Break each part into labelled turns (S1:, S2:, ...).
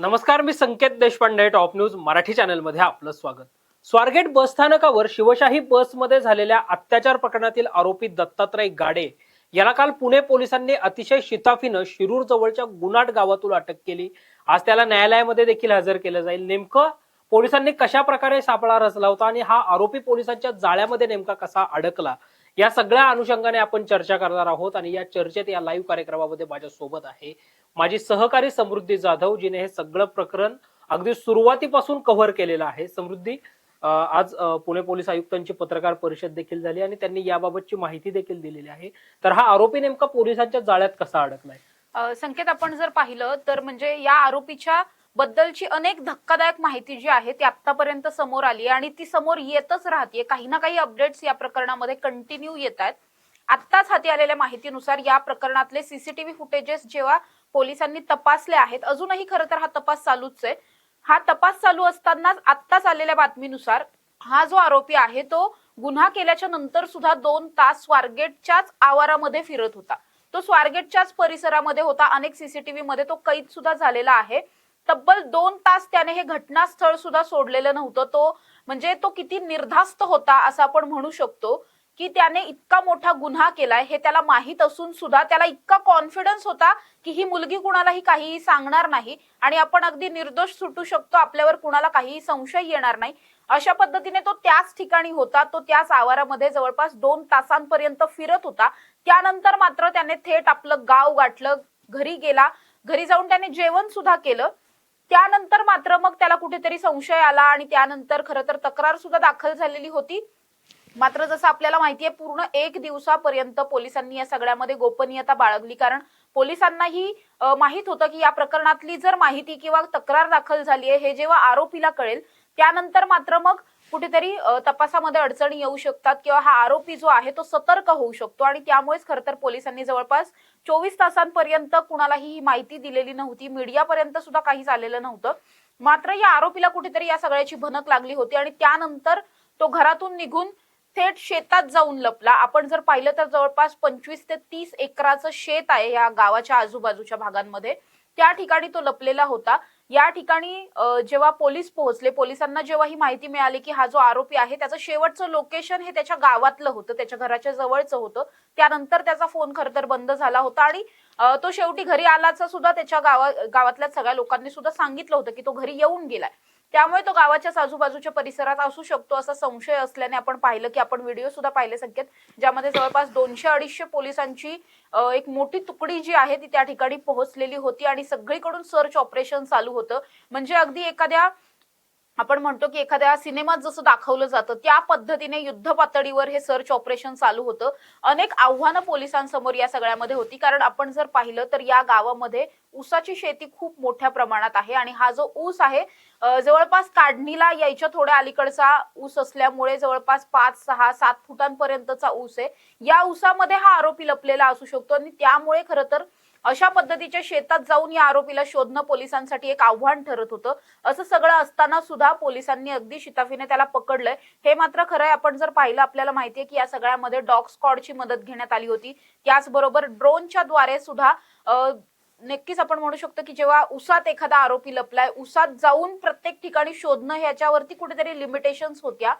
S1: नमस्कार मी Sanket Deshpande top news Marathi चॅनलमध्ये आपलं स्वागत. स्वारगेट बस स्थानकावर शिवशाही बसमध्ये झालेल्या अत्याचार प्रकरणातील आरोपी दत्तात्रय गाडे याला काल पुणे पोलिसांनी अतिशय शिताफीनं शिरूर जवळच्या गुनाट गावातून अटक केली. आज त्याला न्यायालयामध्ये देखील हजर केलं जाईल. नेमकं पोलिसांनी कशा प्रकारे सापळा रचला होता आणि हा आरोपी पोलिसांच्या जाळ्यामध्ये नेमका कसा अडकला? या सगळ्या अनुषंगाने आपण चर्चा करणार आहोत आणि या चर्चेत या लाईव्ह कार्यक्रमामध्ये माझ्या सोबत आहे माझी सहकारी समृद्धी जाधव जिने हे सगळं प्रकरण अगदी सुरुवातीपासून कव्हर केलेलं आहे. समृद्धी आज पुणे पोलीस आयुक्तांची पत्रकार परिषद देखील झाली आणि त्यांनी याबाबतची माहिती देखील दिलेली आहे. तर हा आरोपी नेमका पोलिसांच्या जाळ्यात कसा अडकलाय?
S2: संकेत आपण जर पाहिलं तर म्हणजे या आरोपीच्या बद्दलची अनेक धक्कादायक माहिती जी आहे ती आतापर्यंत समोर आली आहे आणि ती समोर येतच राहते काही ना काही अपडेट्स या प्रकरणामध्ये कंटिन्यू येत आहेत आत्ताच हाती आलेल्या माहितीनुसार या प्रकरणातले सीसीटीव्ही फुटेजेस जेव्हा पोलिसांनी तपासले आहेत अजूनही खरं तर हा तपास चालूच आहे. हा तपास चालू असतानाच आत्ताच आलेल्या बातमीनुसार हा जो आरोपी आहे तो गुन्हा केल्याच्यानंतर सुद्धा दोन तास स्वारगेटच्याच आवारामध्ये फिरत होता. तो स्वारगेटच्याच परिसरामध्ये होता अनेक सीसीटीव्ही मध्ये तो कैद सुद्धा झालेला आहे. तब्बल दोन तास त्याने हे घटनास्थळ सुद्धा सोडलेलं नव्हतं. तो म्हणजे तो किती निर्धास्त होता असं आपण म्हणू शकतो की त्याने इतका मोठा गुन्हा केलाय हे त्याला माहीत असून सुद्धा त्याला इतका कॉन्फिडन्स होता की ही मुलगी कुणालाही काहीही सांगणार नाही आणि आपण अगदी निर्दोष सुटू शकतो आपल्यावर कुणाला काहीही संशय येणार नाही. अशा पद्धतीने तो त्याच ठिकाणी होता तो त्याच आवारामध्ये जवळपास दोन तासांपर्यंत फिरत होता. त्यानंतर मात्र त्याने थेट आपलं गाव गाठलं घरी गेला घरी जाऊन त्याने जेवण सुद्धा केलं. त्यानंतर मात्र मग त्याला कुठेतरी संशय आला आणि त्यानंतर खरं तर तक्रार सुद्धा दाखल झालेली होती. मात्र जसं आपल्याला माहितीये पूर्ण एक दिवसापर्यंत पोलिसांनी या सगळ्यामध्ये गोपनीयता बाळगली. कारण पोलिसांनाही माहीत माहीत होतं की या प्रकरणातली जर माहिती किंवा तक्रार दाखल झाली आहे हे जेव्हा आरोपीला कळेल त्यानंतर मात्र मग कुठेतरी तपासामध्ये अडचणी येऊ शकतात किंवा हा आरोपी जो आहे तो सतर्क होऊ शकतो आणि त्यामुळेच खर तर पोलिसांनी जवळपास चोवीस तासांपर्यंत कुणालाही ही माहिती दिलेली नव्हती. मीडियापर्यंत सुद्धा काहीच आलेलं नव्हतं. मात्र या आरोपीला कुठेतरी या सगळ्याची भनक लागली होती आणि त्यानंतर तो घरातून निघून थेट शेतात जाऊन लपला. आपण जर पाहिलं तर जवळपास पंचवीस ते तीस एकराचं शेत आहे या गावाच्या आजूबाजूच्या भागांमध्ये. त्या ठिकाणी तो लपलेला होता. या ठिकाणी जेव्हा पोलीस पोहोचले पोलिसांना जेव्हा ही माहिती मिळाली की हा जो आरोपी आहे त्याचं शेवटचं लोकेशन हे त्याच्या गावातलं होतं त्याच्या घराच्या जवळचं होतं. त्यानंतर त्याचा फोन खरं तर बंद झाला होता आणि तो शेवटी घरी आलाचा सुद्धा त्याच्या गावा गावातल्या सगळ्या लोकांनी सुद्धा सांगितलं होतं की तो घरी येऊन गेलाय. त्यामुळे तो गावाच्याच आजूबाजूच्या परिसरात असू शकतो असा संशय असल्याने आपण पाहिलं की आपण व्हिडिओ सुद्धा पाहिले संकेत ज्यामध्ये जवळपास दोनशे अडीचशे पोलिसांची एक मोठी तुकडी जी आहे ती त्या ठिकाणी पोहोचलेली होती आणि सगळीकडून सर्च ऑपरेशन चालू होतं. म्हणजे अगदी एखाद्या आपण म्हणतो की एखाद्या सिनेमात जसं दाखवलं जातं त्या पद्धतीने युद्ध पातळीवर हे सर्च ऑपरेशन चालू होतं. अनेक आव्हानं पोलिसांसमोर या सगळ्यामध्ये होती. कारण आपण जर पाहिलं तर या गावामध्ये ऊसाची शेती खूप मोठ्या प्रमाणात आहे आणि हा जो ऊस आहे जवळपास काढणीला यायच्या थोड्या अलीकडचा ऊस असल्यामुळे जवळपास पाच सहा सात फुटांपर्यंतचा ऊस आहे. या ऊसामध्ये हा आरोपी लपलेला असू शकतो आणि त्यामुळे खरं तर अशा पद्धतीच्या शेतात जाऊन या आरोपीला शोधणं पोलिसांसाठी एक आव्हान ठरत होतं. असं सगळं असताना सुद्धा पोलिसांनी अगदी शिताफीने त्याला पकडलंय. हे मात्र खरं आहे आपण जर पाहिलं आपल्याला माहितीये की या सगळ्यामध्ये डॉग स्कॉडची मदत घेण्यात आली होती. त्याचबरोबर ड्रोनच्या द्वारे सुद्धा नक्कीच आपण म्हणू शकतो की जेव्हा उसात एखादा आरोपी लपलाय उसात जाऊन प्रत्येक ठिकाणी शोधणं ह्याच्यावरती कुठेतरी लिमिटेशन्स होत्या.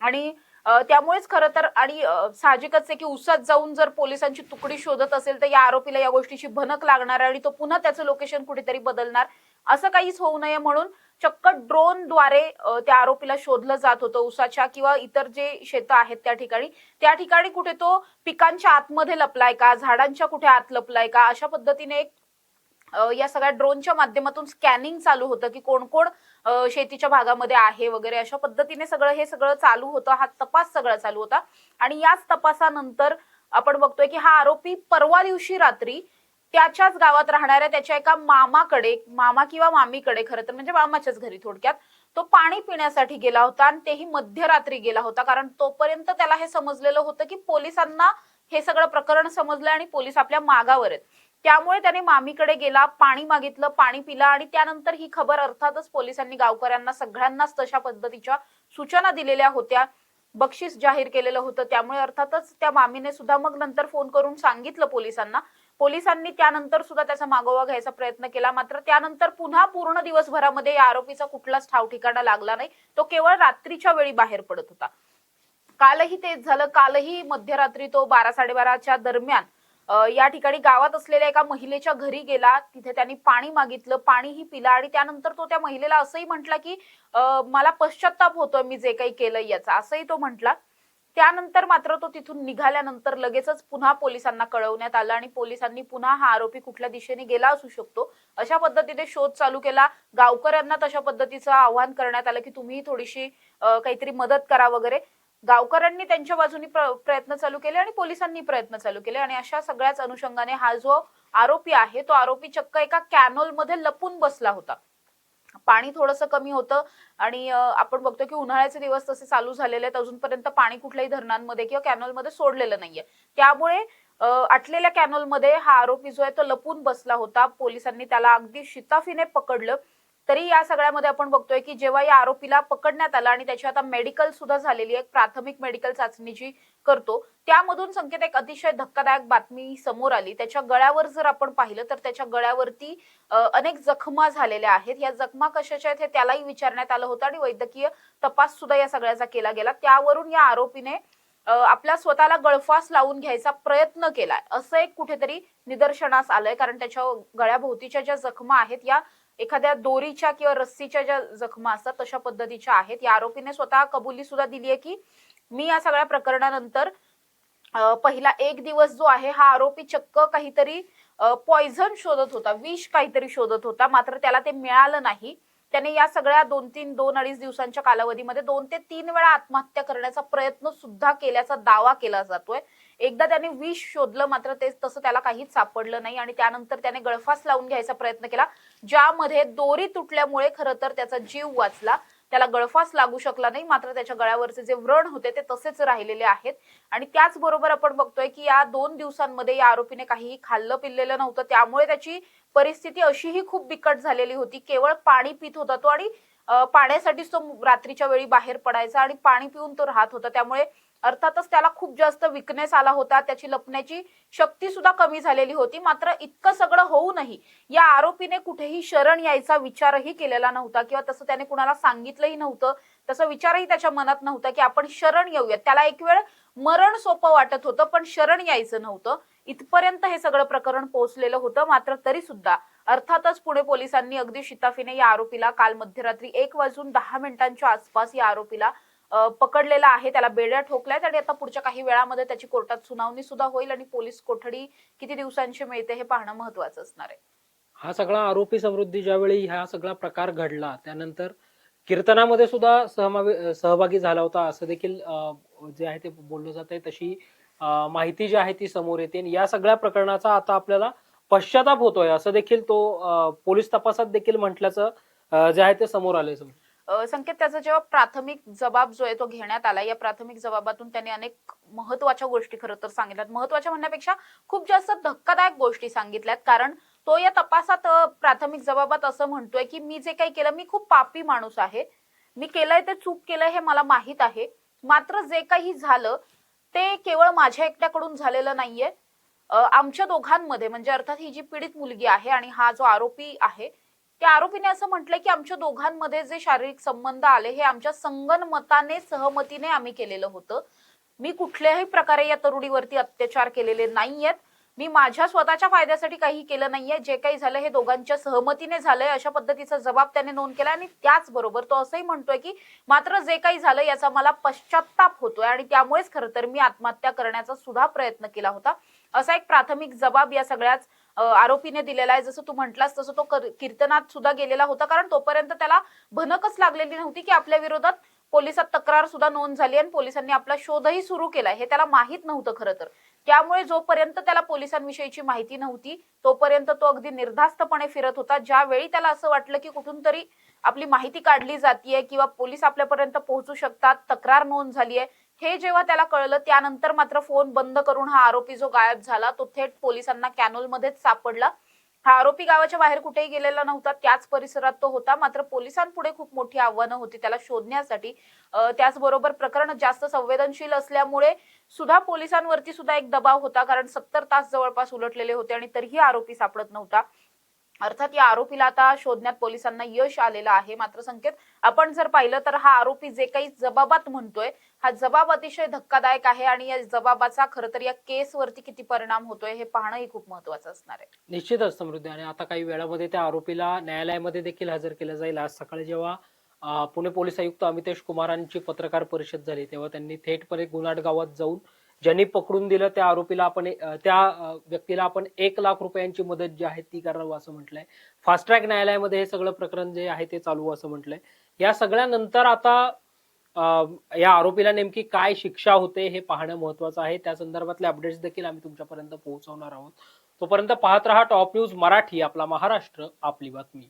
S2: आणि त्यामुळेच खरं तर आणि साहजिकच आहे की उसात जाऊन जर पोलिसांची तुकडी शोधत असेल तर या आरोपीला या गोष्टीची भनक लागणार आणि तो पुन्हा त्याचं लोकेशन कुठेतरी बदलणार. असं काहीच होऊ नये म्हणून चक्क ड्रोनद्वारे त्या आरोपीला शोधलं जात होतं उसाच्या किंवा इतर जे शेतं आहेत त्या ठिकाणी. त्या ठिकाणी कुठे तो पिकांच्या आतमध्ये लपलाय का? झाडांच्या कुठे आत लपलाय का? अशा पद्धतीने एक या सगळ्या ड्रोनच्या माध्यमातून स्कॅनिंग चालू होतं की कोण कोण शेतीच्या भागामध्ये आहे वगैरे अशा पद्धतीने सगळं हे सगळं चालू होतं. हा तपास सगळा चालू होता. आणि याच तपासानंतर आपण बघतोय की हा आरोपी परवा दिवशी रात्री त्याच्याच गावात राहणाऱ्या त्याच्या एका मामाकडे मामा किंवा मामीकडे खरं तर म्हणजे मामाच्याच घरी थोडक्यात तो पाणी पिण्यासाठी गेला होता आणि तेही मध्यरात्री गेला होता. कारण तोपर्यंत त्याला हे समजलेलं होतं की पोलिसांना हे सगळं प्रकरण समजलंय आणि पोलीस आपल्या मागावर आहेत. त्यामुळे त्याने मामीकडे गेला पाणी मागितलं पाणी पिला आणि त्यानंतर ही खबर अर्थातच पोलिसांनी गावकऱ्यांना सगळ्यांनाच तशा पद्धतीच्या सूचना दिलेल्या होत्या. बक्षीस जाहीर केलेलं होतं. त्यामुळे अर्थातच त्या मामीने सुद्धा मग नंतर फोन करून सांगितलं पोलिसांना. पोलिसांनी त्यानंतर सुद्धा त्याचा मागोवा घ्यायचा प्रयत्न केला. मात्र त्यानंतर पुन्हा पूर्ण दिवसभरामध्ये या आरोपीचा कुठलाच ठाव ठिकाणा लागला नाही. तो केवळ रात्रीच्या वेळी बाहेर पडत होता. कालही तेच झालं. कालही मध्यरात्री तो बारा साडेबाराच्या दरम्यान या ठिकाणी गावात असलेल्या एका महिलेच्या घरी गेला. तिथे त्यांनी पाणी मागितलं. पाणीही पिला आणि त्यानंतर तो त्या महिलेला असंही म्हटला की मला पश्चाताप होतोय मी जे काही केलं याचा. असंही तो म्हटला. त्यानंतर मात्र तो तिथून निघाल्यानंतर लगेचच पुन्हा पोलिसांना कळवण्यात आलं आणि पोलिसांनी पुन्हा हा आरोपी कुठल्या दिशेने गेला असू शकतो. अशा पद्धतीने शोध चालू केला. गावकऱ्यांना तशा पद्धतीचं आवाहन करण्यात आलं की तुम्ही थोडीशी काहीतरी मदत करा वगैरे. गावकऱ्यांनी त्यांच्या बाजूनी प्र- प्रयत्न चालू केले आणि पोलिसांनी प्रयत्न चालू केले. आणि अशा सगळ्याच अनुषंगाने हा जो आरोपी आहे तो आरोपी चक्क एका कॅनोलमध्ये लपून बसला होता. पाणी थोडंसं कमी होतं आणि आपण बघतो की उन्हाळ्याचे दिवस तसे चालू झालेले आहेत. अजूनपर्यंत पाणी कुठल्याही धरणांमध्ये किंवा कॅनोलमध्ये सोडलेलं नाहीये. त्यामुळे आटलेल्या कॅनोलमध्ये हा आरोपी जो आहे तो लपून बसला होता. पोलिसांनी त्याला अगदी शिताफीने पकडलं. तरी या सगळ्यामध्ये आपण बघतोय की जेव्हा या आरोपीला पकडण्यात आला आणि त्याची आता मेडिकल सुद्धा झालेली आहे प्राथमिक मेडिकल चाचणी जी करतो त्यामधून संकेत एक अतिशय धक्कादायक बातमी समोर आली. त्याच्या गळ्यावर जर आपण पाहिलं तर त्याच्या गळ्यावरती अनेक जखमा झालेल्या आहेत. या जखमा कशाच्या आहेत हे त्यालाही विचारण्यात आलं होतं आणि वैद्यकीय तपास सुद्धा या सगळ्याचा केला गेला. त्यावरून या आरोपीने आपल्या स्वतःला गळफास लावून घ्यायचा प्रयत्न केलाय. असं एक कुठेतरी निदर्शनास आलंय कारण त्याच्या गळ्याभोवतीच्या ज्या जखमा आहेत या एखाद्या दोरीच्या किंवा रस्सीच्या ज्या जखमा असतात तशा पद्धतीच्या आहेत. या आरोपीने स्वतः कबुली सुद्धा दिली आहे की मी या सगळ्या प्रकरणानंतर पहिला एक दिवस जो आहे हा आरोपी चक्क काहीतरी पॉइझन शोधत होता विष काहीतरी शोधत होता. मात्र त्याला ते मिळालं नाही. त्याने या सगळ्या दोन तीन दोन अडीच दिवसांच्या कालावधीमध्ये दोन ते तीन वेळा आत्महत्या करण्याचा प्रयत्न सुद्धा केल्याचा दावा केला जातोय. एकदा त्याने विष शोधलं मात्र ते तसं त्याला काहीच सापडलं नाही आणि त्यानंतर त्याने गळफास लावून घ्यायचा प्रयत्न केला ज्यामध्ये दोरी तुटल्यामुळे खरं तर त्याचा जीव वाचला. त्याला गळफास लागू शकला नाही मात्र त्याच्या गळ्यावरचे जे व्रण होते ते तसेच राहिलेले आहेत. आणि त्याचबरोबर आपण बघतोय की या दोन दिवसांमध्ये या आरोपीने काहीही खाल्लं पिल्लेलं नव्हतं त्यामुळे त्याची परिस्थिती अशीही खूप बिकट झालेली होती. केवळ पाणी पित होता तो आणि पाण्यासाठीच तो रात्रीच्या वेळी बाहेर पडायचा आणि पाणी पिऊन तो राहत होता. त्यामुळे अर्थातच त्याला खूप जास्त विकनेस आला होता. त्याची लपण्याची शक्ती सुद्धा कमी झालेली होती. मात्र इतकं सगळं होऊनही या आरोपीने कुठेही शरण यायचा विचारही केलेला नव्हता किंवा तसं त्याने कुणाला सांगितलंही नव्हतं. तसं विचारही त्याच्या मनात नव्हता की आपण शरण येऊयात. त्याला एक वेळ मरण सोपं वाटत होतं पण शरण यायचं नव्हतं. इथपर्यंत हे सगळं प्रकरण पोहोचलेलं होतं. मात्र तरी सुद्धा अर्थातच पुणे पोलिसांनी अगदी शिताफीने या आरोपीला काल मध्यरात्री एक वाजून दहा मिनिटांच्या आसपास या आरोपीला पकडलेला आहे त्याला बेड्या ठोकल्यात आणि आता पुढच्या काही वेळामध्ये त्याची कोर्टात सुनावणी सुद्धा होईल आणि पोलीस कोठडी किती दिवसांची मिळते हे पाहणं महत्वाचं असणार आहे
S1: हा सगळा आरोपी समृद्धी ज्यावेळी हा सगळा प्रकार घडला त्यानंतर कीर्तनामध्ये सुद्धा सहमावे सहभागी झाला होता असं देखील अं, जे आहे ते बोललं जात आहे तशी माहिती जी आहे ती समोर येते आणि या सगळ्या प्रकरणाचा आता आपल्याला पश्चाताप होतोय असं देखील तो पोलीस तपासात देखील म्हटल्याचं जे आहे ते समोर आलंय समोर.
S2: संकेत त्याचा जेव्हा प्राथमिक जबाब जो आहे तो घेण्यात आला या प्राथमिक जबाबातून त्यांनी अनेक महत्त्वाच्या गोष्टी खरं तर सांगितल्यात. महत्त्वाच्या म्हणण्यापेक्षा खूप जास्त धक्कादायक गोष्टी सांगितल्यात कारण तो या तपासात प्राथमिक जबाबात असं म्हणतोय की मी जे काही केलं मी खूप पापी माणूस आहे. मी केलंय ते चूक केलंय हे मला माहीत आहे. मात्र जे काही झालं ते केवळ माझ्या एकट्याकडून झालेलं नाहीये. आमच्या दोघांमध्ये म्हणजे अर्थात ही जी पीडित मुलगी आहे आणि हा जो आरोपी आहे की आरोपीने असं म्हटलंय की आमच्या दोघांमध्ये जे शारीरिक संबंध आले हे आमच्या संगनमताने सहमतीने आम्ही केलेलं होतं. मी कुठल्याही प्रकारे या तरुणीवरती अत्याचार केलेले नाहीयेत. मी माझ्या स्वतःच्या फायद्यासाठी काही केलं नाहीये. जे काही झालं हे दोघांच्या सहमतीने झालंय. अशा पद्धतीचा जबाब त्याने नोंद केला आणि त्याचबरोबर तो असंही म्हणतोय की मात्र जे काही झालं याचा मला पश्चाताप होतोय आणि त्यामुळेच खरं तर मी आत्महत्या करण्याचा सुद्धा प्रयत्न केला होता. असा एक प्राथमिक जबाब या सगळ्याच आरोपीने दिलेला आहे. जसं तू म्हटलास तसं तो कर- कीर्तनात सुद्धा गेलेला होता. कारण तोपर्यंत त्याला भनकच लागलेली नव्हती की आपल्या विरोधात पोलिसात तक्रार सुद्धा नोंद झाली आणि पोलिसांनी आपला शोधही सुरू केला. हे त्याला माहीत नव्हतं खरं तर. त्यामुळे जोपर्यंत त्याला पोलिसांविषयीची माहिती नव्हती तोपर्यंत तो अगदी निर्धास्तपणे फिरत होता. ज्यावेळी त्याला असं वाटलं की कुठून तरी आपली माहिती काढली जातीये किंवा पोलीस आपल्यापर्यंत पोहोचू शकतात तक्रार नोंद झाली आहे हे जेव्हा त्याला कळलं त्यानंतर मात्र फोन बंद करून हा आरोपी जो गायब झाला तो थेट पोलिसांना कॅनोलमध्येच सापडला. हा आरोपी गावाच्या बाहेर कुठेही गेलेला नव्हता त्याच परिसरात तो होता. मात्र पोलिसांपुढे खूप मोठी आव्हानं होती त्याला शोधण्यासाठी. त्याचबरोबर प्रकरण जास्त संवेदनशील असल्यामुळे सुद्धा पोलिसांवरती सुद्धा एक दबाव होता कारण सत्तर तास जवळपास उलटलेले होते आणि तरीही आरोपी सापडत नव्हता. अर्थात या आरोपीला आता शोधण्यात पोलिसांना यश आलेलं आहे. मात्र संकेत आपण जर पाहिलं तर हा आरोपी जे काही जबाबात म्हणतोय हा जबाब अतिशय धक्कादायक आहे आणि या जबाबाचा खरं तर या केसवरती किती परिणाम होतोय हे पाहणंही खूप महत्वाचं असणार आहे.
S1: निश्चितच समृद्धी. आणि आता काही वेळामध्ये त्या आरोपीला न्यायालयामध्ये देखील हजर केलं जाईल. आज सकाळी जेव्हा पुणे पोलीस आयुक्त अमितेश कुमारांची पत्रकार परिषद झाली तेव्हा त्यांनी थेटपणे गुनाट गावात जाऊन ज्यांनी पकडून दिलं त्या आरोपीला आपण त्या व्यक्तीला आपण एक लाख रुपयांची मदत जी आहे ती करावं असं म्हटलंय. फास्ट ट्रॅक न्यायालयामध्ये हे सगळं प्रकरण जे आहे ते चालू असं म्हटलंय. या सगळ्यानंतर आता या आरोपीला नेमकी काय शिक्षा होते हे पाहणं महत्वाचं आहे. त्या संदर्भातले अपडेट्स देखील आम्ही तुमच्यापर्यंत पोहोचवणार आहोत. तोपर्यंत पाहत रहा टॉप न्यूज मराठी आपला महाराष्ट्र आपली बातमी.